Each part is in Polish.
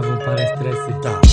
Trawą parę stresy. Tak,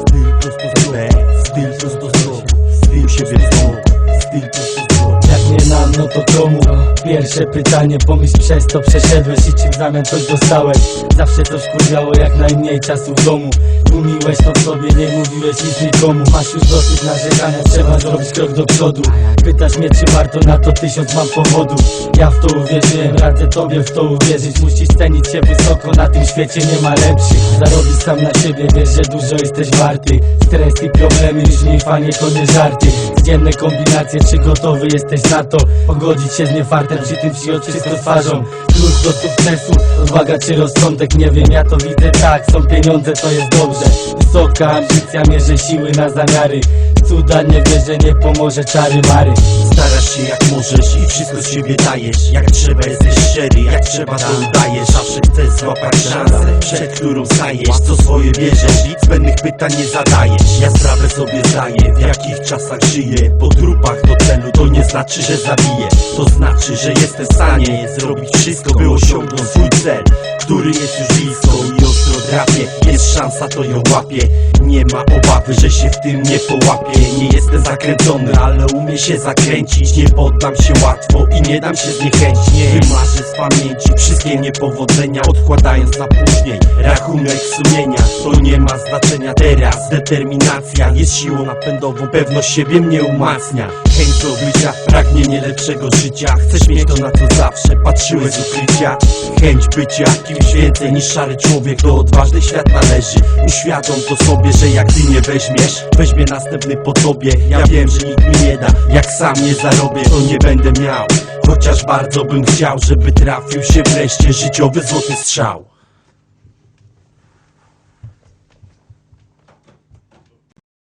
Styl prosto z styl prosto z Styl siebie znowu, styl prosto z Jak nie nam, no to komu? Pierwsze pytanie, pomyśl przez to przeszedłeś i czy w zamian coś dostałeś? Zawsze to wkurwiało jak najmniej czasu w domu. Tłumiłeś to w sobie, nie mówiłeś nic nikomu. Masz już dosyć narzekania, trzeba zrobić krok do przodu. Pytasz mnie czy warto na to tysiąc mam powodów Ja w to uwierzyłem, radzę tobie w to uwierzyć. Musisz cenić się wysoko, na tym świecie nie ma lepszych. Zarobisz sam na siebie, wiesz, że dużo jesteś warty. Stres i problemy, już fanie to nie żarty. Codzienne kombinacje, czy gotowy jesteś na to? Pogodzić się z niefartem, przy tym wziąć wszystko twarzą. Klucz do sukcesu, odwaga czy rozsądek, nie wiem, ja to widzę tak. Są pieniądze, to jest dobrze. Wysoka ambicja, mierzę siły na zamiary. Cuda nie wierzę, nie pomoże czary mary. Starasz się jak możesz i wszystko z siebie dajesz. Jak trzeba jesteś szczery, jak trzeba to udajesz. Zawsze chcesz złapać szansę, przed którą stajesz. Co swoje bierzesz, nic zbędnych pytań nie zadajesz. Ja sprawę sobie zdaję, w jakich czasach żyję. Po trupach do celu, to znaczy, że zabiję. To znaczy, że jestem w stanie zrobić wszystko, by osiągnąć swój cel Który jest już blisko i ostro drapie Jest szansa, to ją łapię. Nie ma obawy, że się w tym nie połapię. Nie jestem zakręcony, ale umie się zakręcić. Nie poddam się łatwo i nie dam się zniechęcić. Nie wymarzę z pamięci wszystkie niepowodzenia Odkładając na później rachunek sumienia. To nie ma znaczenia teraz. Determinacja jest siłą napędową Pewność siebie mnie umacnia. Chęć do bycia, pragnienie lepszego życia. Chcesz mieć to na co zawsze patrzyłeś z ukrycia. Chęć bycia kimś więcej niż szary człowiek. Do odważny świat należy Uświadom to sobie, że jak ty nie weźmiesz Weźmie następny po tobie. Ja wiem, że nikt mi nie da Jak sam nie zarobię, to nie będę miał. Chociaż bardzo bym chciał, żeby trafił się wreszcie życiowy złoty strzał